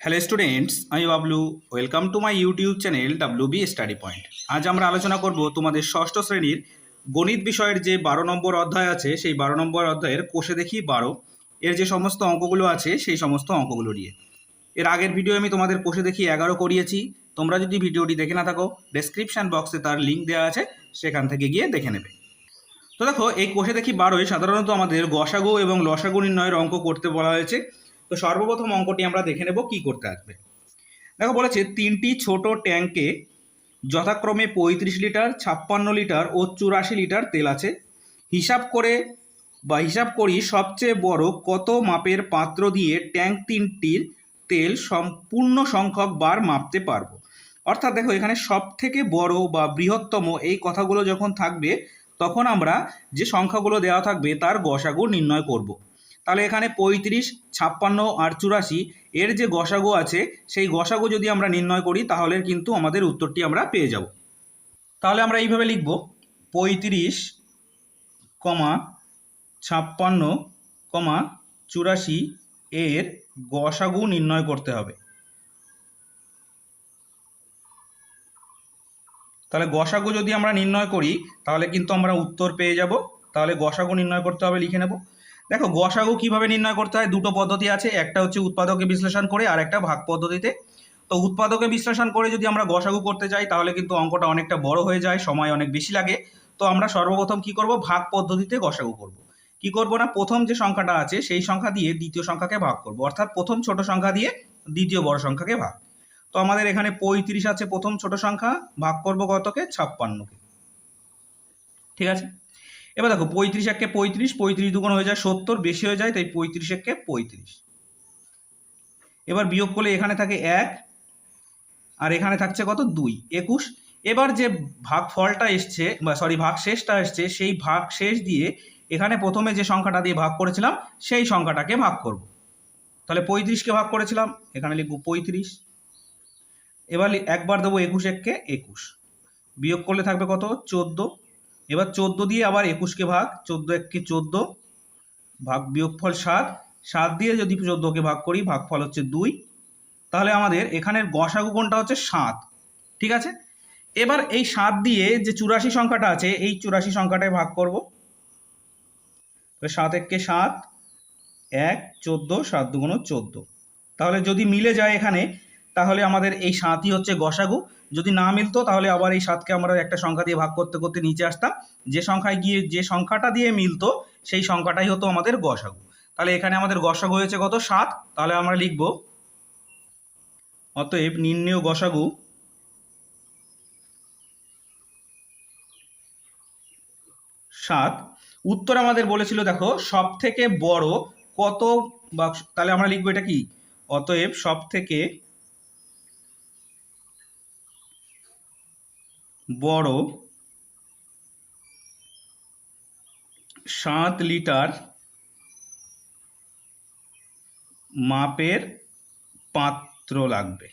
Hello students আমি Bablu. Welcome to my YouTube channel W B study point আজ আমরা আলোচনা করব তোমাদের ষষ্ঠ শ্রেণির গণিত বিষয়ের যে বারো নম্বর অধ্যায় আছে, সেই বারো নম্বর অধ্যায়ের কোষে দেখি বারো। এর যে সমস্ত অঙ্কগুলো আছে, সেই সমস্ত অঙ্কগুলো নিয়ে। এর আগের ভিডিও আমি তোমাদের কোষে দেখি এগারো করিয়েছি। তোমরা যদি ভিডিওটি দেখে না থাকো ডেসক্রিপশন বক্সে তার লিঙ্ক দেওয়া আছে, সেখান থেকে গিয়ে দেখে নেবে। তো দেখো, এই কোষে দেখি বারোয় সাধারণত আমাদের গসাগু এবং লসাগু নির্ণয়ের অঙ্ক করতে বলা হয়েছে। তো সর্বপ্রথম অঙ্কটি আমরা দেখে নেব কি করতে আসবে। দেখো বলেছে, তিনটি ছোট ট্যাঙ্কে যথাক্রমে পঁয়ত্রিশ লিটার, ছাপ্পান্ন লিটার ও চুরাশি লিটার তেল আছে। হিসাব করে বা হিসাব করি সবচেয়ে বড় কত মাপের পাত্র দিয়ে ট্যাঙ্ক তিনটির তেল সম্পূর্ণ সংখ্যক বার মাপতে পারব? অর্থাৎ দেখো, এখানে সব থেকে বড় বা বৃহত্তম এই কথাগুলো যখন থাকবে, তখন আমরা যে সংখ্যাগুলো দেওয়া থাকবে, তার গসাগু নির্ণয় করব। তাহলে এখানে পঁয়ত্রিশ, ছাপ্পান্ন আর চুরাশি, এর যে গসাগু আছে, সেই গসাগু যদি আমরা নির্ণয় করি, তাহলে কিন্তু আমাদের উত্তরটি আমরা পেয়ে যাব। তাহলে আমরা এইভাবে লিখব, পঁয়ত্রিশ, কমা, ছাপ্পান্ন, কমা, চুরাশি, এর গসাগু নির্ণয় করতে হবে। তাহলে গসাগু যদি আমরা নির্ণয় করি, তাহলে কিন্তু আমরা উত্তর পেয়ে যাব। তাহলে গসাগু নির্ণয় করতে হবে, লিখে নেব। দেখো গসাগু কীভাবে নির্ণয় করতে হয়? দুটো পদ্ধতি আছে। একটা হচ্ছে উৎপাদকে বিশ্লেষণ করে, আর একটা ভাগ পদ্ধতিতে। তো উৎপাদকে বিশ্লেষণ করে যদি আমরা গসাগু করতে যাই, তাহলে কিন্তু অঙ্কটা অনেকটা বড় হয়ে যায়, সময় অনেক বেশি লাগে। তো আমরা সর্বপ্রথম কি করব? ভাগ পদ্ধতিতে গসাগু করব। কি করব না? প্রথম যে সংখ্যাটা আছে, সেই সংখ্যা দিয়ে দ্বিতীয় সংখ্যাকে ভাগ করব। অর্থাৎ প্রথম ছোট সংখ্যা দিয়ে দ্বিতীয় বড় সংখ্যাকে ভাগ। তো আমাদের এখানে পঁয়ত্রিশ আছে প্রথম ছোট সংখ্যা, ভাগ করব কতকে? ছাপ্পান্নকে। ঠিক আছে? এবার দেখো পঁয়ত্রিশ এককে পঁয়ত্রিশ পঁয়ত্রিশ দুগুণ হয়ে যায় সত্তর, বেশি হয়ে যায় তাই পঁয়ত্রিশ এককে পঁয়ত্রিশ। এবার বিয়োগ করলে এখানে থাকে এক, আর এখানে থাকছে কত? দুই, একুশ। এবার যে ভাগ ফলটা এসছে, বা সরি ভাগ শেষটা এসছে, সেই ভাগ শেষ দিয়ে এখানে প্রথমে যে সংখ্যাটা দিয়ে ভাগ করেছিলাম, সেই সংখ্যাটাকে ভাগ করব। তাহলে পঁয়ত্রিশকে ভাগ করেছিলাম? এখানে লিখব পঁয়ত্রিশ। এবার একবার দেবো একুশ এককে একুশ। বিয়োগ করলে থাকবে কত? চোদ্দ। এবার চোদ্দ দিয়ে আবার একুশকে ভাগ, চোদ্দ এককে চোদ্দ, ভাগ বিয়োগফল সাত। সাত দিয়ে যদি চোদ্দোকে ভাগ করি, ভাগফল হচ্ছে দুই। তাহলে আমাদের এখানের গসাগু কোনটা হচ্ছে সাত। ঠিক আছে? এবার এই সাত দিয়ে যে চুরাশি সংখ্যাটা আছে, এই চুরাশি সংখ্যাটায় ভাগ করব। সাত এককে সাত, এক, চোদ্দ, সাত দুগুণ চোদ্দ। তাহলে যদি মিলে যায় এখানে তাহলে আমাদের এই সাতই হচ্ছে গসাগু। যদি না মিলতো, তাহলে আবার এই সাতকে আমরা একটা সংখ্যা দিয়ে ভাগ করতে করতে নিচে আসতাম। যে সংখ্যায় গিয়ে, যে সংখ্যাটা দিয়ে মিলতো, সেই সংখ্যাটাই হতো আমাদের গসাগু। তাহলে এখানে আমাদের গসাগু হয়েছে কত? সাত। তাহলে আমরা লিখব, অতএব নির্ণেয় গসাগু সাত। উত্তর আমাদের বলেছিল, দেখো সব থেকে বড় কত বা, তাহলে আমরা লিখব এটা কি? অতএব সব থেকে বড় সাত লিটার মাপের পাত্র লাগবে।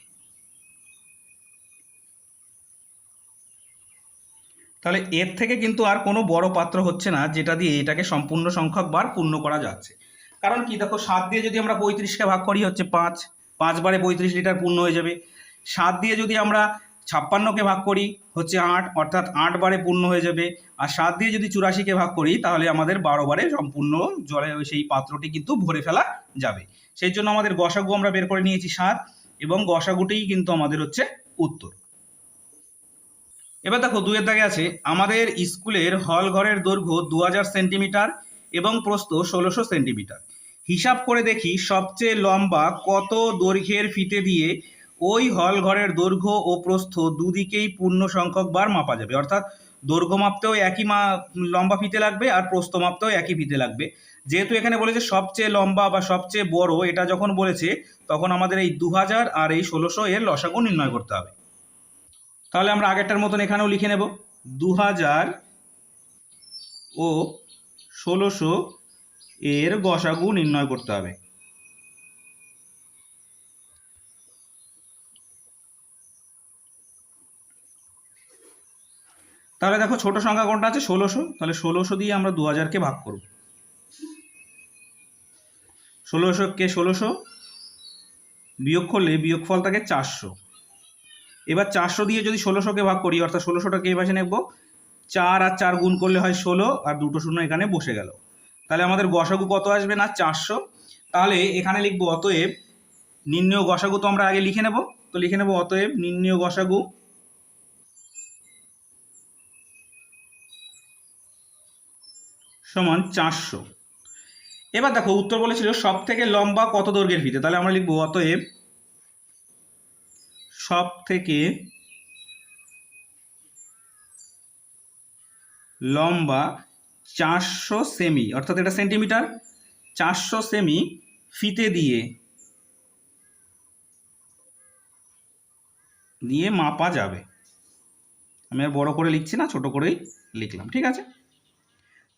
তাহলে এর থেকে কিন্তু আর কোনো বড় পাত্র হচ্ছে না, যেটা দিয়ে এটাকে সম্পূর্ণ সংখ্যক বার পূর্ণ করা যাচ্ছে। কারণ কি, দেখো, সাত দিয়ে যদি আমরা পঁয়ত্রিশকে ভাগ করি, হচ্ছে পাঁচ। পাঁচ বারে পঁয়ত্রিশ লিটার পূর্ণ হয়ে যাবে। সাত দিয়ে যদি আমরা ছাপ্পান্নকে ভাগ করি, হচ্ছে আট, অর্থাৎ আট বারে পূর্ণ হয়ে যাবে। আর সাত দিয়ে যদি চুরাশিকে ভাগ করি, তাহলে আমাদের বারো বারে সম্পূর্ণ জলে সেই পাত্রটি কিন্তু ভরে ফেলা যাবে। সেই জন্য আমাদের গসাগু আমরা বের করে নিয়েছি সাত, এবং গসাগুটিই কিন্তু আমাদের হচ্ছে উত্তর। এবার দেখো দুয়ের দাগে আছে, আমাদের স্কুলের হল ঘরের দৈর্ঘ্য দু হাজার সেন্টিমিটার এবং প্রস্থ ষোলোশো সেন্টিমিটার। হিসাব করে দেখি সবচেয়ে লম্বা কত দৈর্ঘ্যের ফিতে দিয়ে ওই হল ঘরের দৈর্ঘ্য ও প্রস্থ দুদিকেই পূর্ণ সংখ্যক বার মাপা যাবে। অর্থাৎ দৈর্ঘ্য মাপতেও একই মা, লম্বা ফিতে লাগবে আর প্রস্থ মাপতেও একই ফিতে লাগবে। যেহেতু এখানে বলেছে সবচেয়ে লম্বা বা সবচেয়ে বড়, এটা যখন বলেছে, তখন আমাদের এই দু হাজার আর এই ষোলোশো এর লসাগু নির্ণয় করতে হবে। তাহলে আমরা আগেরটার মতন এখানেও লিখে নেব। দু হাজার ও ষোলোশো এর গসাগু নির্ণয় করতে হবে। তাহলে দেখো ছোট সংখ্যা কোনটা আছে? ষোলোশো। তাহলে ষোলোশো দিয়ে আমরা দু হাজারকে ভাগ করব। ষোলোশো কে ষোলোশো? বিয়োগ করলে বিয়োগফল থাকে চারশো। এবার চারশো দিয়ে যদি ষোলোশোকে ভাগ করি, অর্থাৎ ষোলোশোটাকে এই পাশে নেব, চার আর চার গুণ করলে হয় ষোলো, আর দুটো শূন্য এখানে বসে গেল। তাহলে আমাদের গসাগু কত আসবে না? চারশো। তাহলে এখানে লিখব অতএব নির্ণয় গসাগু তো আমরা আগে লিখে নেব। তো লিখে নেব অতএব নির্ণয় গসাগু সমান চারশো। এবার দেখো, উত্তর বলেছিল সব থেকে লম্বা কত দৈর্ঘ্যের ফিতে তাহলে আমরা লিখব, অতএব সব থেকে লম্বা চারশো সেমি, অর্থাৎ এটা সেন্টিমিটার, চারশো সেমি ফিতে দিয়ে দিয়ে মাপা যাবে। আমি আর বড় করে লিখছি না, ছোট করেই লিখলাম, ঠিক আছে?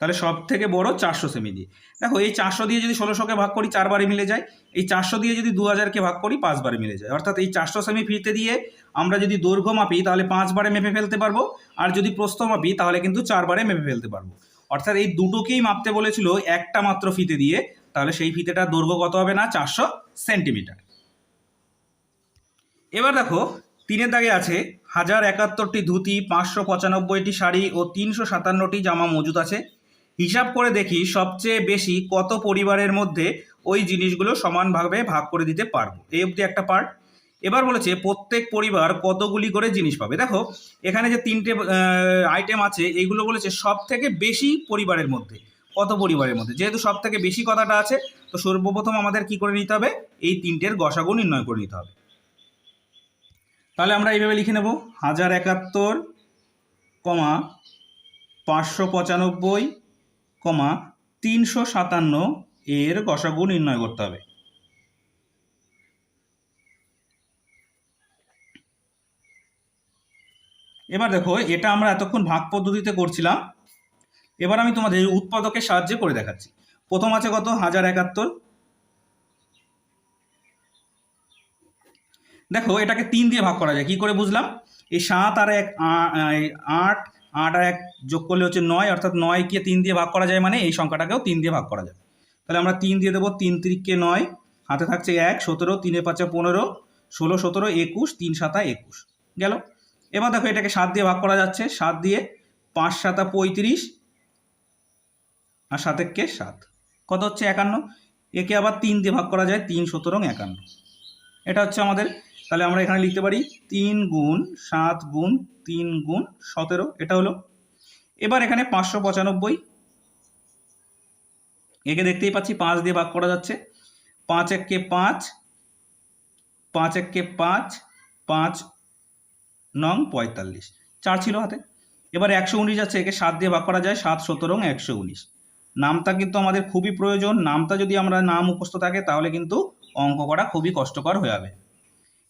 তাহলে সব থেকে বড় চারশো সেমি দিয়ে। দেখো, এই চারশো দিয়ে যদি ষোলোশোকে ভাগ করি চারবারে মিলে যায়। এই চারশো দিয়ে যদি দু হাজারকে ভাগ করি পাঁচবারে মিলে যায়। অর্থাৎ এই চারশো সেমি ফিতে দিয়ে আমরা যদি দৈর্ঘ্য মাপি, তাহলে পাঁচবারে মেপে ফেলতে পারব। আর যদি প্রস্থ মাপি, তাহলে কিন্তু চারবারে মেপে ফেলতে পারব। অর্থাৎ এই দুটোকেই মাপতে বলেছিল একটা মাত্র ফিতে দিয়ে, তাহলে সেই ফিতেটার দৈর্ঘ্য কত হবে না? চারশো সেন্টিমিটার এবার দেখো, তিনের দাগে আছে, হাজার একাত্তরটি ধুতি, পাঁচশো পঁচানব্বইটি শাড়ি ও তিনশো সাতান্নটি জামা মজুদ আছে। হিসাব করে দেখি সবচেয়ে বেশি কত পরিবারের মধ্যে ওই জিনিসগুলো সমানভাবে ভাগ করে দিতে পারব। এই অবধি একটা পার্ট এবার বলেছে, প্রত্যেক পরিবার কতগুলি করে জিনিস পাবে? দেখো, এখানে যে তিনটে আইটেম আছে এইগুলো বলেছে সব থেকে বেশি পরিবারের মধ্যে। কত পরিবারের মধ্যে? যেহেতু সব থেকে বেশি কথাটা আছে, তো সর্বপ্রথম আমাদের কি করে নিতে হবে? এই তিনটের গসাগু নির্ণয় করে নিতে হবে। তাহলে আমরা এইভাবে লিখে নেব, হাজার একাত্তর, কমা পাঁচশো পঁচানব্বই কমা তিনশো সাতান্ন এর গসাগু নির্ণয় করতে হবে। এবার দেখো, এটা আমরা এতক্ষণ ভাগ পদ্ধতিতে করছিলাম। এবার আমি তোমাদের উৎপাদকের সাহায্যে করে দেখাচ্ছি। প্রথম আছে কত? হাজার একাত্তর। দেখো, এটাকে তিন দিয়ে ভাগ করা যায়। কি করে বুঝলাম? এই সাত আর এক আট আট আর এক যোগ করলে হচ্ছে নয়, অর্থাৎ নয়কে তিন দিয়ে ভাগ করা যায় মানে এই সংখ্যাটাকেও তিন দিয়ে ভাগ করা যায়। তাহলে আমরা তিন দিয়ে দেবো, তিন তিরিককে নয়, হাতে থাকছে এক, সতেরো তিনে পাঁচে পনেরো, ষোলো, সতেরো, একুশ, তিন সাতা, একুশ। গেল? এবার দেখো এটাকে সাত দিয়ে ভাগ করা যাচ্ছে, সাত দিয়ে পাঁচ সাতা পঁয়ত্রিশ আর সাতেককে সাত। কত হচ্ছে একান্ন? একে আবার তিন দিয়ে ভাগ করা যায়, তিন, সতেরো, একান্ন। এটা হচ্ছে আমাদের তাহলে আমরা এখানে লিখতে পারি তিন গুণ সাত গুণ তিন গুণ সতেরো, এটা হলো। এবার এখানে পাঁচশো পঁচানব্বই। একে দেখতেই পাচ্ছি পাঁচ দিয়ে ভাগ করা যাচ্ছে। পাঁচ এককে পাঁচ পাঁচ এককে পাঁচ পাঁচ নং পঁয়তাল্লিশ। চার ছিল হাতে। এবার একশো উনিশ আছে একে সাত দিয়ে ভাগ করা যায়, সাত সতেরো একশো উনিশ। নামটা কিন্তু আমাদের খুবই প্রয়োজন। নামটা যদি আমরা নাম মুখস্থ থাকে, তাহলে কিন্তু অঙ্ক করা খুবই কষ্টকর হয়ে যাবে।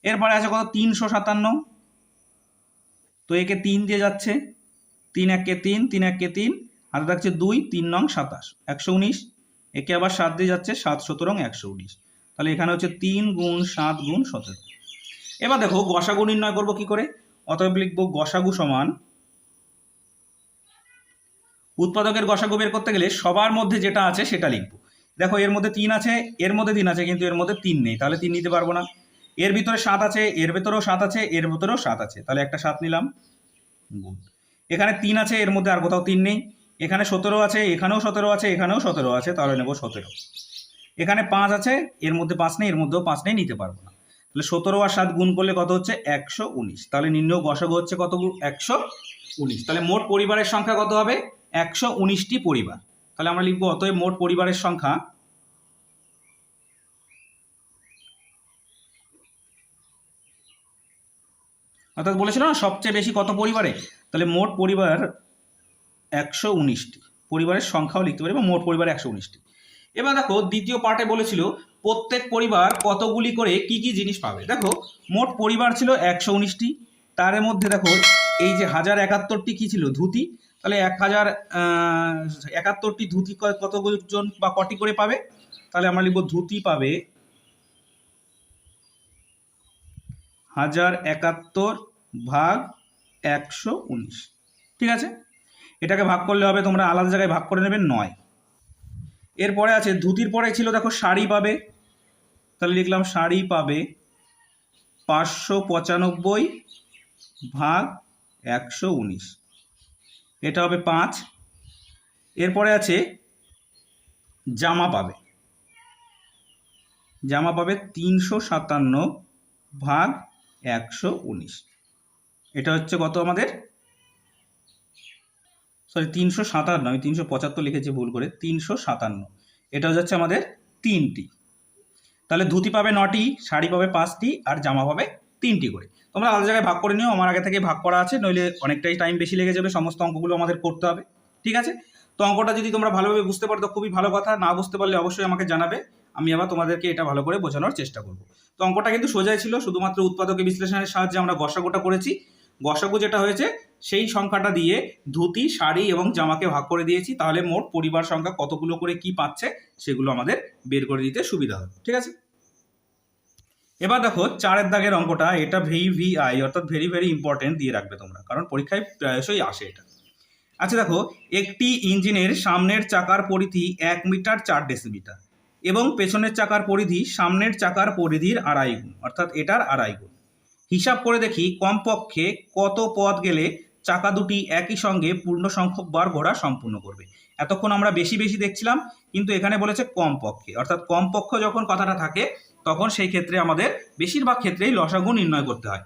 এরপরে আছে কত? তিনশো সাতান্ন। তো একে তিন দিয়ে যাচ্ছে। তিন একে তিন তিন একে তিন। হাতে থাকছে দুই, তিন নং সাতাশ। একশো উনিশ। একে আবার সাত দিয়ে যাচ্ছে, সাত সতেরো একশো উনিশ। তাহলে এখানে হচ্ছে তিন গুণ সাত গুণ সতেরো। এবার দেখো, গসাগু নির্ণয় করব কি করে? অতএব লিখব গসাগু সমান উৎপাদকের গসাগু বের করতে গেলে সবার মধ্যে যেটা আছে সেটা লিখব। দেখো, এর মধ্যে তিন আছে, এর মধ্যে তিন আছে, কিন্তু এর মধ্যে তিন নেই। তাহলে তিন নিতে পারব না। এর ভিতরে সাত আছে, এর ভেতরেও সাত আছে, এর ভেতরেও সাত আছে। তাহলে একটা সাত নিলাম। গুণ এখানে তিন আছে, এর মধ্যে আর কোথাও তিন নেই। এখানে সতেরো আছে, এখানেও সতেরো আছে, এখানেও সতেরো আছে, তাহলে নেব সতেরো। এখানে পাঁচ আছে, এর মধ্যে পাঁচ নেই, এর মধ্যেও পাঁচ নেই, নিতে পারব না। তাহলে সতেরো আর সাত গুণ করলে কত হচ্ছে? একশো উনিশ। তাহলে নির্ণয় গসাগু হচ্ছে কত একশো উনিশ। তাহলে মোট পরিবারের সংখ্যা কত হবে? একশো উনিশটি পরিবার। তাহলে আমরা লিখব, অতএব মোট পরিবারের সংখ্যা অর্থাৎ বলেছিল না, সবচেয়ে বেশি কত পরিবারে? তাহলে মোট পরিবার একশো উনিশটি। পরিবারের সংখ্যাও লিখতে পারি বা মোট পরিবার একশো উনিশটি। এবার দেখো, দ্বিতীয় পার্টে বলেছিল, প্রত্যেক পরিবার কতগুলি করে কি কি জিনিস পাবে? দেখো, মোট পরিবার ছিল একশো উনিশটি। তার মধ্যে দেখো, এই যে হাজার একাত্তরটি কী ছিল? ধুতি। তাহলে এক হাজার একাত্তরটি ধুতি কতজন বা কটি করে পাবে? তাহলে আমরা লিখব ধুতি পাবে হাজার একাত্তর ভাগ একশো উনিশ। ঠিক আছে? এটাকে ভাগ করলে হবে, তোমরা আলাদা জায়গায় ভাগ করে নেবে নয়। এরপরে আছে, ধুতির পরে ছিল, দেখো, শাড়ি পাবে। তাহলে লিখলাম, শাড়ি পাবে পাঁচশো পঁচানব্বই ভাগ একশো উনিশ। এটা হবে পাঁচ। এরপরে আছে, জামা পাবে। জামা পাবে তিনশো সাতান্ন ভাগ একশো উনিশ। এটা হচ্ছে কত আমাদের? সরি তিনশো সাতান্ন। আমি তিনশো পঁচাত্তর লিখেছি ভুল করে। তিনশো সাতান্ন। এটা হচ্ছে আমাদের তিনটি। তাহলে ধুতি পাবে নটি, শাড়ি পাবে পাঁচটি, আর জামা পাবে তিনটি করে। তোমরা আলাদা জায়গায় ভাগ করে নিও, আমার আগে থেকে ভাগ করা আছে, নইলে অনেকটাই টাইম বেশি লেগে যাবে, সমস্ত অঙ্কগুলো আমাদের করতে হবে। ঠিক আছে? তো অঙ্কটা যদি তোমরা ভালোভাবে বুঝতে পারো, তো খুবই ভালো কথা। না বুঝতে পারলে অবশ্যই আমাকে জানাবে। আমি আবার তোমাদেরকে এটা ভালো করে বোঝানোর চেষ্টা করব। তো অঙ্কটা কিন্তু সোজাই ছিল, শুধুমাত্র উৎপাদকে বিশ্লেষণের সাহায্যে আমরা গসাগুটা করেছি। গসাগু যেটা হয়েছে, সেই সংখ্যাটা দিয়ে ধুতি, শাড়ি এবং জামাকে ভাগ করে দিয়েছি, তাহলে মোট পরিবার সংখ্যা কতগুলো করে কি পাচ্ছে, সেগুলো আমাদের বের করে দিতে সুবিধা হবে, ঠিক আছে? এবার দেখো, চারের দাগের অঙ্কটা এটা ভি ভি আই, অর্থাৎ ভেরি ভেরি ইম্পর্টেন্ট দিয়ে রাখবে তোমরা, কারণ পরীক্ষায় প্রায়শই আসে এটা। আচ্ছা দেখো, একটি ইঞ্জিনের সামনের চাকার পরিধি এক মিটার চার ডেসিমিটার এবং পেছনের চাকার পরিধি সামনের চাকার পরিধির আড়াই গুণ, অর্থাৎ এটার আড়াই গুণ। হিসাব করে দেখি কমপক্ষে কত পথ গেলে চাকা দুটি একই সঙ্গে পূর্ণ সংখ্যক বার ঘোরা সম্পূর্ণ করবে। এতক্ষণ আমরা বেশি বেশি দেখছিলাম, কিন্তু এখানে বলেছে কমপক্ষে। অর্থাৎ কমপক্ষ যখন কথাটা থাকে, তখন সেই ক্ষেত্রে আমাদের বেশিরভাগ ক্ষেত্রেই লসাগু নির্ণয় করতে হয়।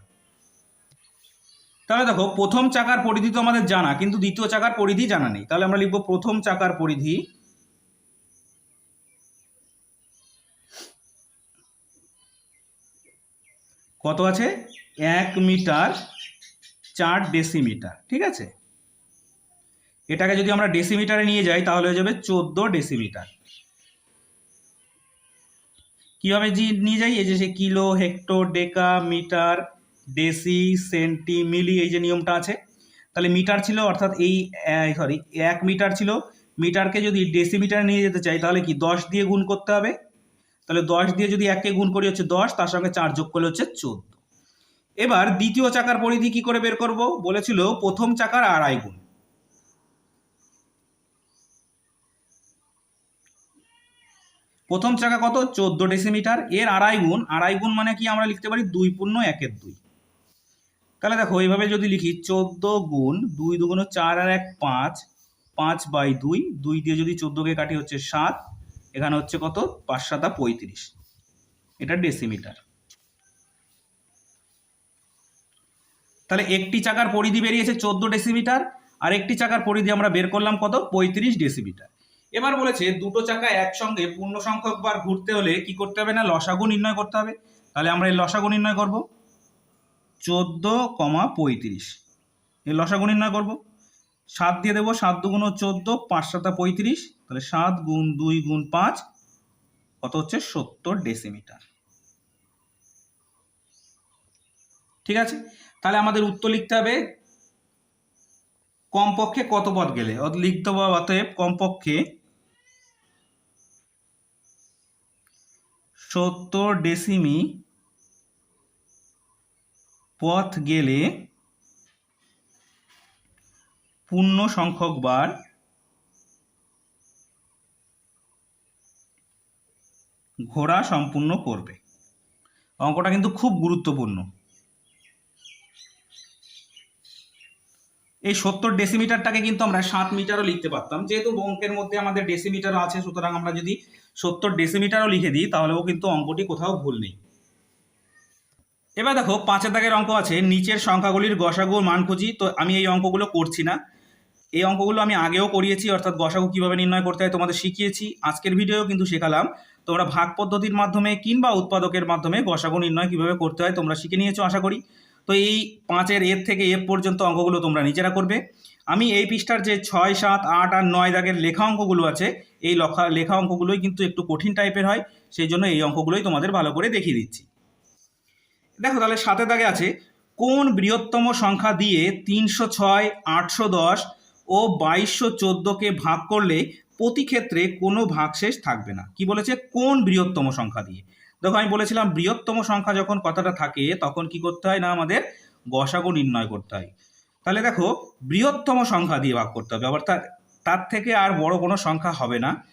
তাহলে দেখো, প্রথম চাকার পরিধি তো আমাদের জানা, কিন্তু দ্বিতীয় চাকার পরিধি জানা নেই। তাহলে আমরা লিখব প্রথম চাকার পরিধি কত আছে? এক মিটার চার ডেসিমিটার, ঠিক আছে? এটাকে যদি আমরা ডেসিমিটারে নিয়ে যাই, তাহলে হয়ে যাবে চোদ্দ ডেসিমিটার। কীভাবে জি নিয়ে যাই? এই যে সে kilo hecto deca metre deci, centi, milli, এই যে নিয়মটা আছে। তাহলে মিটার ছিল, অর্থাৎ এই সরি এক মিটার ছিল। মিটারকে যদি ডেসিমিটারে নিয়ে যেতে চাই, তাহলে কি দশ দিয়ে গুণ করতে হবে? তাহলে দশ দিয়ে যদি এককে গুণ করি হচ্ছে দশ, তার সঙ্গে চার যোগ করলে হচ্ছে চোদ্দ। এবার দ্বিতীয় চাকার পরিধি কি করে বের করব? বলেছিল প্রথম চাকার আড়াই গুণ। প্রথম চাকা কত? চোদ্দ ডেসিমিটার। এর আড়াই গুণ। আড়াই গুণ মানে কি? আমরা লিখতে পারি দুই পূর্ণ একের দুই। তাহলে দেখো, এইভাবে যদি লিখি, চোদ্দ গুণ দুই দুগুণ চার আর এক পাঁচ পাঁচ বাই দুই দুই দিয়ে যদি চোদ্দোকে কাটি হচ্ছে সাত এখানে হচ্ছে কত? পাঁচ সাতা পঁয়ত্রিশ। এটা ডেসিমিটার তাহলে একটি চাকার পরিধি বেরিয়েছে চোদ্দ ডেসিমিটার আর একটি চাকার পরিধি আমরা বের করলাম কত? পঁয়ত্রিশ ডেসিমিটার এবার বলেছে দুটো চাকা একসঙ্গে পূর্ণ সংখ্যক বার ঘুরতে হলে কি করতে হবে না? লসাগু নির্ণয় করতে হবে। তাহলে আমরা এই লসাগু নির্ণয় করব। চোদ্দ কমা পঁয়ত্রিশ। এই লসাগু নির্ণয় করব। সাত দিয়ে দেবো, সাত দুগুণ চোদ্দ, পাঁচ সাতা পঁয়ত্রিশ। তাহলে সাত গুণ দুই গুণ পাঁচ, কত হচ্ছে? সত্তর ডেসিমিটার। ঠিক আছে? তাহলে আমাদের উত্তর লিখতে হবে, কমপক্ষে কত পথ গেলে? লিখতে হবে অতএব কমপক্ষে সত্তর ডেসিমি পথ গেলে পূর্ণ সংখ্যক বার ঘোড়া সম্পূর্ণ করবে। অঙ্কটা কিন্তু খুব গুরুত্বপূর্ণ। এই সত্তর ডেসিমিটারটাকে কিন্তু আমরা সাত মিটারও লিখতে পারতাম। যেহেতু অঙ্কের মধ্যে আমাদের ডেসিমিটার আছে, সুতরাং আমরা যদি সত্তর ডেসিমিটারও লিখে দিই, তাহলেও কিন্তু অঙ্কটি কোথাও ভুল নেই। এবার দেখো, পাঁচের দাগের অঙ্ক আছে, নিচের সংখ্যাগুলির গসাগু মান খুঁজি। তো আমি এই অঙ্কগুলো করছি না। এই অঙ্কগুলো আমি আগেও করিয়েছি, অর্থাৎ গসাগু কীভাবে নির্ণয় করতে হয়, তোমাদের শিখিয়েছি, আজকের ভিডিও কিন্তু শেখালাম। তোমরা ভাগ পদ্ধতির মাধ্যমে কিংবা উৎপাদকের মাধ্যমে গসাগু নির্ণয় কীভাবে করতে হয়, তোমরা শিখে নিয়েছো, আশা করি। তো এই পাঁচের এর থেকে এফ পর্যন্ত অঙ্কগুলো তোমরা নিজেরা করবে। আমি এই পৃষ্ঠার যে ছয়, সাত, আট আর নয় দাগের লেখা অঙ্কগুলো আছে, এই লেখা লেখা অঙ্কগুলোই কিন্তু একটু কঠিন টাইপের হয়, সেই জন্য এই অঙ্কগুলোই তোমাদের ভালো করে দেখিয়ে দিচ্ছি। দেখো তাহলে সাতের দাগে আছে, কোন বৃহত্তম সংখ্যা দিয়ে তিনশো ছয়, আটশো দশ ও বাইশশো চোদ্দোকে ভাগ করলে প্রতি ক্ষেত্রে কোনো ভাগশেষ থাকবে না। কি বলেছে? কোন বৃহত্তম সংখ্যা দিয়ে? দেখো, আমি বলেছিলাম বৃহত্তম সংখ্যা যখন কথাটা থাকে, তখন কি করতে হয় না? আমাদের গসাগু নির্ণয় করতে হয়। তাহলে দেখো, বৃহত্তম সংখ্যা দিয়ে ভাগ করতে হবে। আবার তার তার থেকে আর বড় কোনো সংখ্যা হবে না।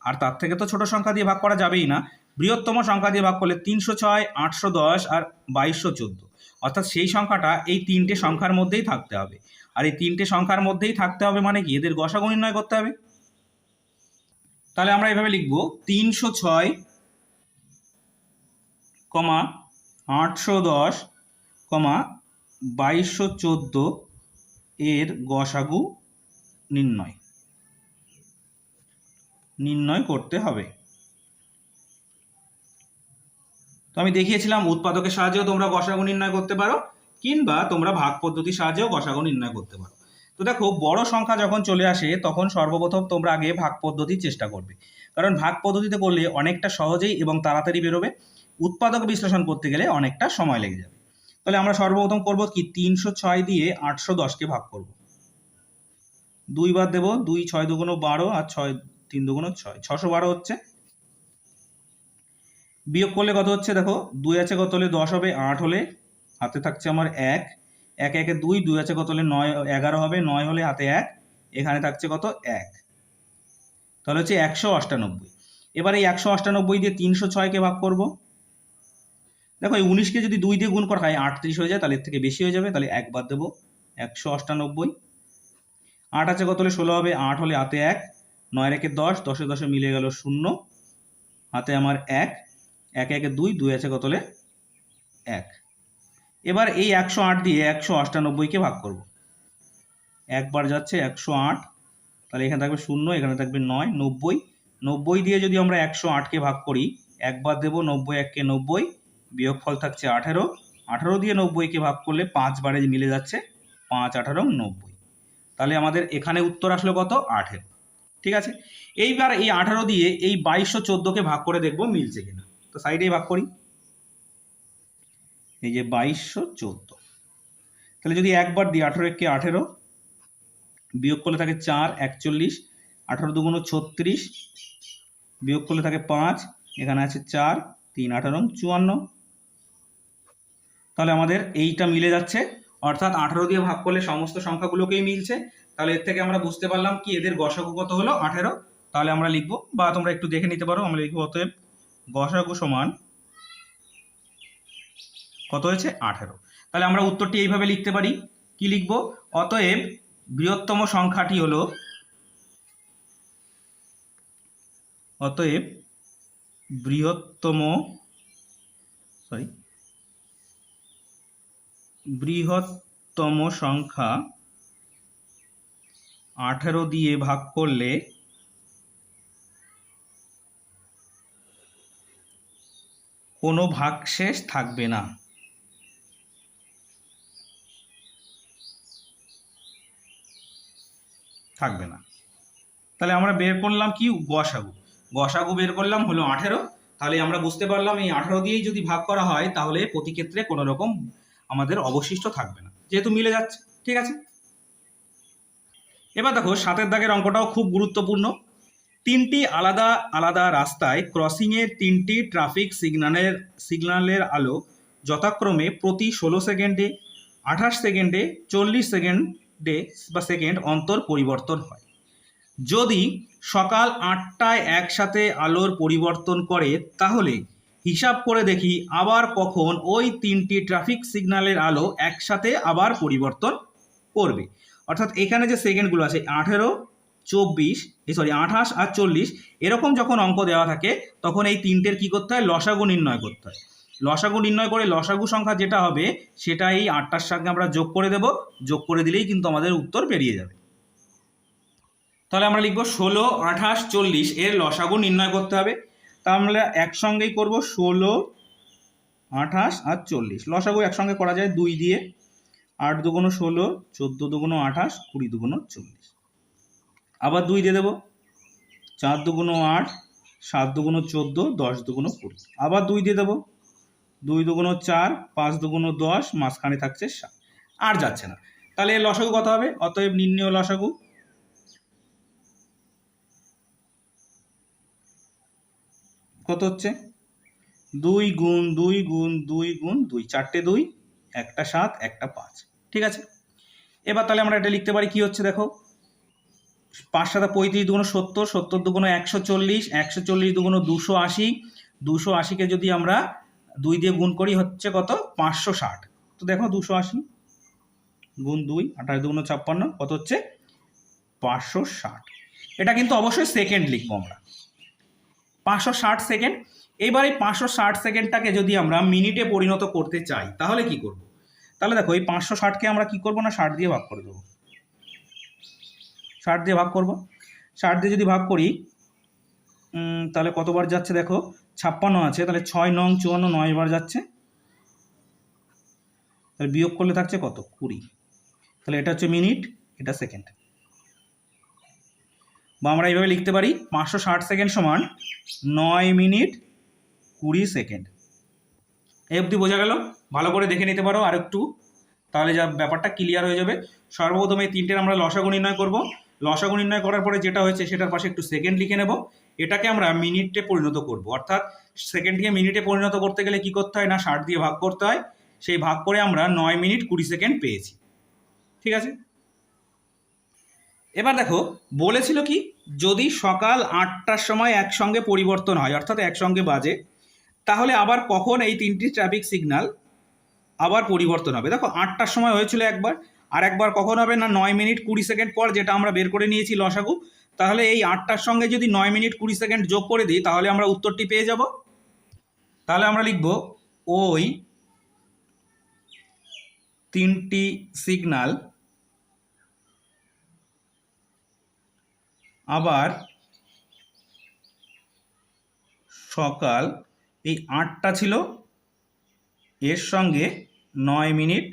আর তার থেকে তো ছোট সংখ্যা দিয়ে ভাগ করা যাবেই না। বৃহত্তম সংখ্যা দিয়ে ভাগ করলে তিনশো ছয়, আটশো দশ আর বাইশশো চোদ্দ। অর্থাৎ সেই সংখ্যাটা এই তিনটে সংখ্যার মধ্যেই থাকতে হবে। আর এই তিনটে সংখ্যার মধ্যেই থাকতে হবে মানে কি? এদের গসাগু নির্ণয় করতে হবে। তাহলে আমরা এভাবে লিখব, তিনশো ছয় কমা আটশো দশ কমা বাইশশো চোদ্দ এর গসাগু নির্ণয়। নির্ণয় করতে হবে। তো আমি দেখিয়েছিলাম, উৎপাদকের সাহায্যেও তোমরা গসাগু নির্ণয় করতে পারো। কিংবা তোমরা ভাগ পদ্ধতির সাহায্যেও গসাগু নির্ণয় করতে পারো। তো দেখো, বড় সংখ্যা যখন চলে আসে, তখন সর্বপ্রথম তোমরা আগে ভাগ পদ্ধতির চেষ্টা করবে। কারণ ভাগ পদ্ধতিতে করলে অনেকটা সহজেই এবং তাড়াতাড়ি বেরোবে, উৎপাদক বিশ্লেষণ করতে গেলে অনেকটা সময় লেগে যাবে। তাহলে আমরা সর্বপ্রথম করব কি, তিনশো ছয় দিয়ে আটশো দশকে ভাগ করব। দুই দুইবার দেব, দুই ছয় দুগুণ বারো আর ছয় তিন দুগুণ ছয়। ছশো বারো হচ্ছে। বিয়োগ করলে কত হচ্ছে দেখো, দুই আছে কত হলে দশ হবে, আট হলে হাতে থাকছে আমার এক এক, একে দুই দুই আছে কত হলে নয়, এগারো হবে, নয় হলে হাতে এক, এখানে থাকছে কত এক। তাহলে হচ্ছে একশো অষ্টানব্বই। এবার এই একশো অষ্টানব্বই দিয়ে তিনশো ছয়কে ভাগ করব। দেখো এই উনিশকে যদি দুই দিয়ে গুণ করা হয়, আটত্রিশ হয়ে যায়, তাহলে এর থেকে বেশি হয়ে যাবে, তাহলে একবার দেবো, একশো অষ্টানব্বই। আট আছে কত হলে ষোলো হবে, আট হলে হাতে এক, নয় একে দশ, দশে দশে মিলে গেল শূন্য, হাতে আমার এক এক একে দুই দুই আছে কত হলে এক। এবার এই একশো আট দিয়ে একশো অষ্টানব্বইকে ভাগ করব। একবার যাচ্ছে একশো আট, তাহলে এখানে থাকবে শূন্য, এখানে থাকবে নয়, নব্বই। নব্বই দিয়ে যদি আমরা একশো আটকে ভাগ করি, একবার দেব নব্বই এককে নব্বই, বিয়োগফল থাকছে আঠেরো। আঠারো দিয়ে নব্বইকে ভাগ করলে পাঁচবারে মিলে যাচ্ছে পাঁচ, আঠারো, নব্বই। তাহলে আমাদের এখানে উত্তর আসলো কত? আঠেরো। ঠিক আছে? এইবার এই আঠারো দিয়ে এই বাইশশো চোদ্দোকে ভাগ করে দেখব মিলছে কিনা। তো সাইডেই ভাগ করি। এই যে বাইশশো চোদ্দ। তাহলে যদি একবার দিই আঠেরো একে আঠেরো, বিয়োগ করলে থাকে চার, একচল্লিশ, আঠারো দুগুণ ছত্রিশ, বিয়োগ করলে থাকে পাঁচ, এখানে আছে চার, তিন, আঠারো চুয়ান্ন। তাহলে আমাদের এইটা মিলে যাচ্ছে, অর্থাৎ আঠারো দিয়ে ভাগ করলে সমস্ত সংখ্যাগুলোকেই মিলছে। তাহলে এর থেকে আমরা বুঝতে পারলাম কি এদের গসাগু কত হলো? আঠেরো। তাহলে আমরা লিখব, বা তোমরা একটু দেখে নিতে পারো, আমরা লিখব অতএব গসাগু সমান কত হয়েছে? আঠেরো। তাহলে আমরা উত্তরটি এইভাবে লিখতে পারি। কি লিখব? অতএব বৃহত্তম সংখ্যাটি হল অতএব বৃহত্তম সরি বৃহত্তম সংখ্যা আঠেরো দিয়ে ভাগ করলে কোনো ভাগশেষ থাকবে না। থাকবে না। তাহলে আমরা বের করলাম কি? গসাগু। গসাগু বের করলাম হলো আঠেরো। তাহলে আমরা বুঝতে পারলাম এই আঠেরো দিয়েই যদি ভাগ করা হয়, তাহলে প্রতি ক্ষেত্রে কোনো রকম আমাদের অবশিষ্ট থাকবে না। যেহেতু মিলে যাচ্ছে, ঠিক আছে? এবার দেখো, সাতের দাগের অঙ্কটাও খুব গুরুত্বপূর্ণ। তিনটি আলাদা আলাদা রাস্তায় ক্রসিংয়ের তিনটি ট্রাফিক সিগন্যালের সিগন্যালের আলো যথাক্রমে প্রতি ষোলো সেকেন্ডে, আঠাশ সেকেন্ডে, চল্লিশ সেকেন্ডে বা সেকেন্ড অন্তর পরিবর্তন হয়। যদি সকাল আটটায় একসাথে আলোর পরিবর্তন করে, তাহলে হিসাব করে দেখি আবার কখন ওই তিনটি ট্রাফিক সিগন্যালের আলো একসাথে আবার পরিবর্তন করবে। অর্থাৎ এখানে যে সেকেন্ডগুলো আছে, আঠেরো, চব্বিশ এই সরি আঠাশ আর চল্লিশ, এরকম যখন অঙ্ক দেওয়া থাকে, তখন এই তিনটের কি করতে হয়? লসাগু নির্ণয় করতে হয়। লসাগু নির্ণয় করে লসাগু সংখ্যা যেটা হবে সেটা এই আটটার সঙ্গে আমরা যোগ করে দেব। যোগ করে দিলেই কিন্তু আমাদের উত্তর বেরিয়ে যাবে। তাহলে আমরা লিখব ষোলো, আঠাশ, চল্লিশ এর লসাগু নির্ণয় করতে হবে। তা আমরা একসঙ্গেই করব ষোলো, আঠাশ আর চল্লিশ। লসাগু একসঙ্গে করা যায় দুই দিয়ে। আট দুগুণ ষোলো, চোদ্দ দুগুণ আঠাশ, কুড়ি দুগুণ চল্লিশ। আবার দুই দিয়ে দেবো। চার দুগুণ আট, সাত দুগুণ চোদ্দ, দশ দুগুণ কুড়ি। আবার দুই দিয়ে দেবো। দুই দুগুণ চার, পাঁচ দুগুণ দশ, মাঝখানে থাকছে সাত। আর যাচ্ছে না। তাহলে এর লসাগু কত হবে? অতএব নির্ণয় লসাগু। কত হচ্ছে? দুই গুণ দুই গুণ দুই গুণ, দুই। চারটে দুই, একটা সাত, একটা পাঁচ। ঠিক আছে? এবার তাহলে আমরা এটা লিখতে পারি, কি হচ্ছে দেখো? পাঁচ সাথে পঁয়ত্রিশ দুগুণ সত্তর সত্তর দুগুণ একশো চল্লিশ একশো চল্লিশ দুগুণ দুশো আশি। দুশো আশিকে যদি আমরা দুই দিয়ে গুণ করি হচ্ছে কত? পাঁচশো ষাট। তো দেখো দুশো আশি গুণ দুই, আঠাশ দুগুণ ছাপ্পান্ন, কত হচ্ছে? পাঁচশো ষাট। এটা কিন্তু অবশ্যই সেকেন্ড লিখব আমরা। পাঁচশো ষাট সেকেন্ড এবার এই পাঁচশো ষাট সেকেন্ডটাকে যদি আমরা মিনিটে পরিণত করতে চাই, তাহলে কি করব? তাহলে দেখো, এই পাঁচশো ষাটকে আমরা কি করব না, ষাট দিয়ে ভাগ করে দেবো। ষাট দিয়ে ভাগ করব। ষাট দিয়ে যদি ভাগ করি তাহলে কতবার যাচ্ছে দেখো? ছাপ্পান্ন আছে, তাহলে ছয় নং চুয়ান্ন নয় বার যাচ্ছে। তাহলে বিয়োগ করলে থাকছে কত? কুড়ি। তাহলে এটা হচ্ছে মিনিট, এটা সেকেন্ড। বা আমরা এইভাবে লিখতে পারি, পাঁচশো ষাট সেকেন্ড সমান নয় মিনিট কুড়ি সেকেন্ড। এই অবধি বোঝা গেল? ভালো করে দেখে নিতে পারো আর একটু তাহলে যা ব্যাপারটা ক্লিয়ার হয়ে যাবে। সর্বপ্রথম এই তিনটের আমরা লসাগু নির্ণয় করব। লসাগু নির্ণয় করার পরে যেটা হয়েছে সেটার পাশে একটু সেকেন্ড লিখে নেব। এটাকে আমরা মিনিটে পরিণত করব। অর্থাৎ সেকেন্ডকে মিনিটে পরিণত করতে গেলে কি করতে হয় না, ষাট দিয়ে ভাগ করতে হয়। সেই ভাগ করে আমরা নয় মিনিট কুড়ি সেকেন্ড পেয়েছি। ঠিক আছে? এবার দেখো, বলেছিল কি? যদি সকাল আটটার সময় একসঙ্গে পরিবর্তন হয়, অর্থাৎ একসঙ্গে বাজে, তাহলে আবার কখন এই তিনটি ট্রাফিক সিগন্যাল আবার পরিবর্তন হবে? দেখো, আটটার সময় হয়েছিল একবার আর একবার কখন হবে না নয় মিনিট কুড়ি সেকেন্ড পর যেটা আমরা বের করে নিয়েছি লসাগু, তাহলে এই আটটার সঙ্গে যদি নয় মিনিট কুড়ি সেকেন্ড যোগ করে দিই, তাহলে আমরা উত্তরটি পেয়ে যাব। তাহলে আমরা লিখব ওই তিনটি সিগন্যাল আবার সকাল, এই আটটা ছিল, এর সঙ্গে নয় মিনিট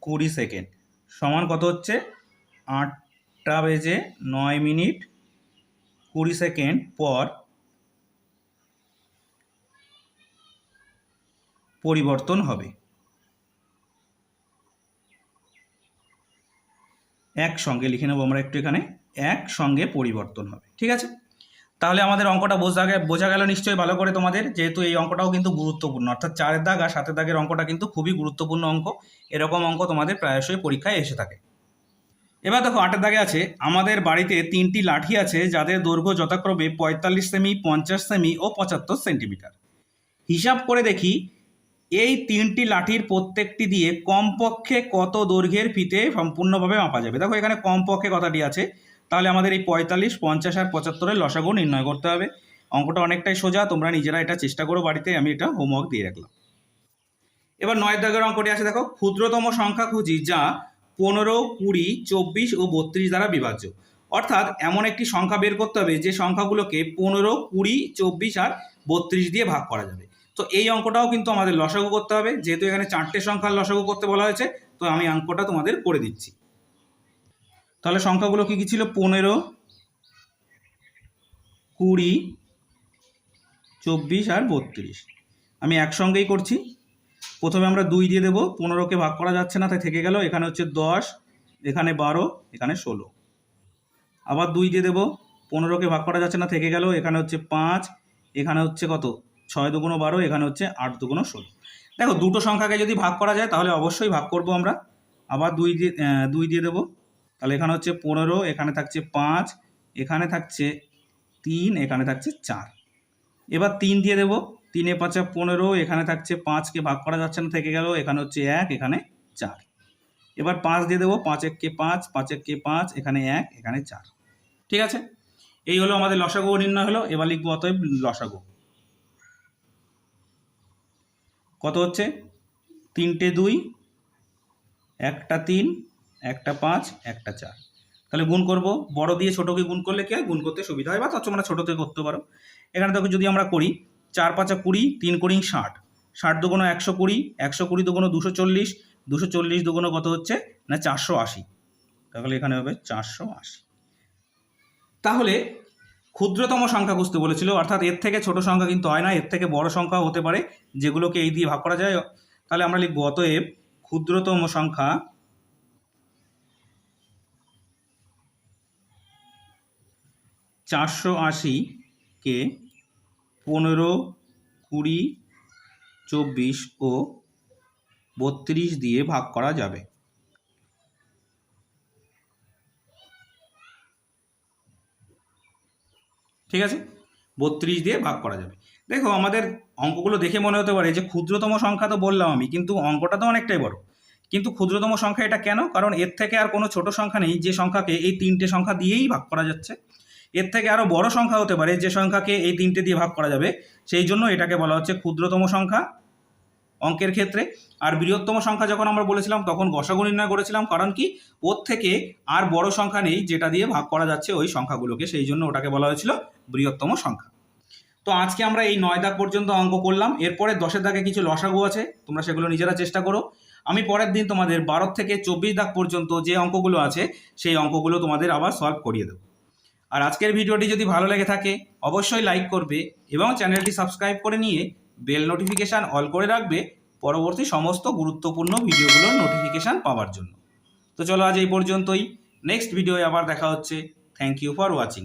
কুড়ি সেকেন্ড। সমান কত হচ্ছে? আটটা বেজে নয় মিনিট কুড়ি সেকেন্ড পর পরিবর্তন হবে। একসঙ্গে লিখে নেব আমরা একটু এখানে। একসঙ্গে পরিবর্তন হবে। ঠিক আছে? তাহলে আমাদের অঙ্কটা বোঝা বোঝা গেল নিশ্চয়ই ভালো করে তোমাদের, যেহেতু এই অঙ্কটাও কিন্তু গুরুত্বপূর্ণ। অর্থাৎ চারের দাগ আর সাতের দাগের অঙ্কটা কিন্তু খুবই গুরুত্বপূর্ণ অঙ্ক। এরকম অঙ্ক তোমাদের প্রায়শই পরীক্ষায় এসে থাকে। এবার দেখো আটের দাগে আছে, আমাদের বাড়িতে তিনটি লাঠি আছে যাদের দৈর্ঘ্য যথাক্রমে পঁয়তাল্লিশ সেমি, পঞ্চাশ সেমি ও পঁচাত্তর সেন্টিমিটার। হিসাব করে দেখি, এই তিনটি লাঠির প্রত্যেকটি দিয়ে কমপক্ষে কত দৈর্ঘ্যের ফিতে সম্পূর্ণভাবে মাপা যাবে? দেখো এখানে কমপক্ষে কথাটি আছে তাহলে আমাদের এই পঁয়তাল্লিশ, পঞ্চাশ আর পঁচাত্তরের লসাগু নির্ণয় করতে হবে। অঙ্কটা অনেকটাই সোজা, তোমরা নিজেরা এটা চেষ্টা করো বাড়িতে, আমি এটা হোমওয়ার্ক দিয়ে রাখলাম। এবার নয় দাগের অঙ্কটি আছে, দেখো। ক্ষুদ্রতম সংখ্যা খুঁজি যা পনেরো, কুড়ি, চব্বিশ ও বত্রিশ দ্বারা বিভাজ্য। অর্থাৎ এমন একটি সংখ্যা বের করতে হবে যে সংখ্যাগুলোকে পনেরো, কুড়ি, চব্বিশ আর বত্রিশ দিয়ে ভাগ করা যাবে। তো এই অঙ্কটাও কিন্তু আমাদের লসাগু করতে হবে। যেহেতু এখানে চারটে সংখ্যার লসাগু করতে বলা হয়েছে, তো আমি অঙ্কটা তোমাদের করে দিচ্ছি। তাহলে সংখ্যাগুলো কি কি ছিল? পনেরো, কুড়ি, চব্বিশ আর বত্রিশ। আমি একসঙ্গেই করছি। প্রথমে আমরা দুই দিয়ে দেবো। পনেরোকে ভাগ করা যাচ্ছে না, তাই থেকে গেল। এখানে হচ্ছে দশ, এখানে বারো, এখানে ষোলো। আবার দুই দিয়ে দেবো। পনেরোকে ভাগ করা যাচ্ছে না, থেকে গেল। এখানে হচ্ছে পাঁচ, এখানে হচ্ছে কত? ছয় দুগুণ বারো, এখানে হচ্ছে আট দুগুণো ষোলো। দেখো, দুটো সংখ্যাকে যদি ভাগ করা যায়, তাহলে অবশ্যই ভাগ করব আমরা। আবার দুই দিয়ে দুই দিয়ে দেবো। তাহলে এখানে হচ্ছে পনেরো, এখানে থাকছে পাঁচ, এখানে থাকছে তিন, এখানে থাকছে চার। এবার তিন দিয়ে দেবো। তিনে পাঁচে পনেরো, এখানে থাকছে পাঁচকে ভাগ করা যাচ্ছে না, থেকে গেল, এখানে হচ্ছে এক, এখানে চার। এবার পাঁচ দিয়ে দেবো পাঁচ এককে পাঁচ পাঁচ এককে পাঁচ, এখানে এক, এখানে চার। ঠিক আছে? এই হলো আমাদের লসাগু নির্ণয় হলো, এবার লিখব অতএব লসাগু। কত হচ্ছে? তিনটে দুই, একটা তিন একটা পাঁচ, একটা চার। তাহলে গুণ করব, বড় দিয়ে ছোটোকে গুণ করলে কি হয়? গুণ করতে সুবিধা হয়, বা তার তোমরা ছোটো থেকে করতে পারো। এখানে দেখো যদি আমরা করি, চার পাঁচা কুড়ি, তিন কুড়ি ষাট। ষাট দুগুণ একশো কুড়ি একশো কুড়ি দুগুণ দুশো চল্লিশ দুশো চল্লিশ দুগুণ কত হচ্ছে? না, চারশো আশি। তাহলে এখানে হবে চারশো আশি। তাহলে ক্ষুদ্রতম সংখ্যা বুঝতে বলেছিল, অর্থাৎ এর থেকে ছোট সংখ্যা কিন্তু হয় না, এর থেকে বড় সংখ্যা হতে পারে, যেগুলোকে এই দিয়ে ভাগ করা যায়। তাহলে আমরা লিখব, অতএব ক্ষুদ্রতম সংখ্যা চারশো আশিকে পনেরো, কুড়ি, চব্বিশ ও বত্রিশ দিয়ে ভাগ করা যাবে। ঠিক আছে? বত্রিশ দিয়ে ভাগ করা যাবে। দেখো, আমাদের অঙ্কগুলো দেখে মনে হতে পারে যে ক্ষুদ্রতম সংখ্যা তো বললাম আমি, কিন্তু অঙ্কটা তো অনেকটাই বড়। কিন্তু ক্ষুদ্রতম সংখ্যা এটা কেন? কারণ এর থেকে আর কোনো ছোট সংখ্যা নেই, যে সংখ্যাকে এই তিনটে সংখ্যা দিয়েই ভাগ করা যাচ্ছে। এর থেকে আরও বড় সংখ্যা হতে পারে, যে সংখ্যাকে এই তিনটে দিয়ে ভাগ করা যাবে, সেই জন্য এটাকে বলা হচ্ছে ক্ষুদ্রতম সংখ্যা অঙ্কের ক্ষেত্রে। আর বৃহত্তম সংখ্যা যখন আমরা বলেছিলাম, তখন গসাগু নির্ণয় করেছিলাম, কারণ কি? ওর থেকে আর বড় সংখ্যা নেই, যেটা দিয়ে ভাগ করা যাচ্ছে ওই সংখ্যাগুলোকে, সেই জন্য ওটাকে বলা হয়েছিল বৃহত্তম সংখ্যা। তো আজকে আমরা এই নয় দাগ পর্যন্ত অঙ্ক করলাম, এরপরে দশের দাগে কিছু লসাগু আছে, তোমরা সেগুলো নিজেরা চেষ্টা করো। আমি পরের দিন তোমাদের বারো থেকে চব্বিশ দাগ পর্যন্ত যে অঙ্কগুলো আছে, সেই অঙ্কগুলো তোমাদের আবার সলভ করিয়ে দেবো। আর আজকের ভিডিওটি যদি ভালো লেগে থাকে, অবশ্যই লাইক করবে এবং চ্যানেলটি সাবস্ক্রাইব করে নিয়ে বেল নোটিফিকেশান অল করে রাখবে পরবর্তী সমস্ত গুরুত্বপূর্ণ ভিডিওগুলোর নোটিফিকেশান পাওয়ার জন্য। তো চলো আজ এই পর্যন্তই। নেক্সট ভিডিও আবার দেখা হচ্ছে। Thank you for watching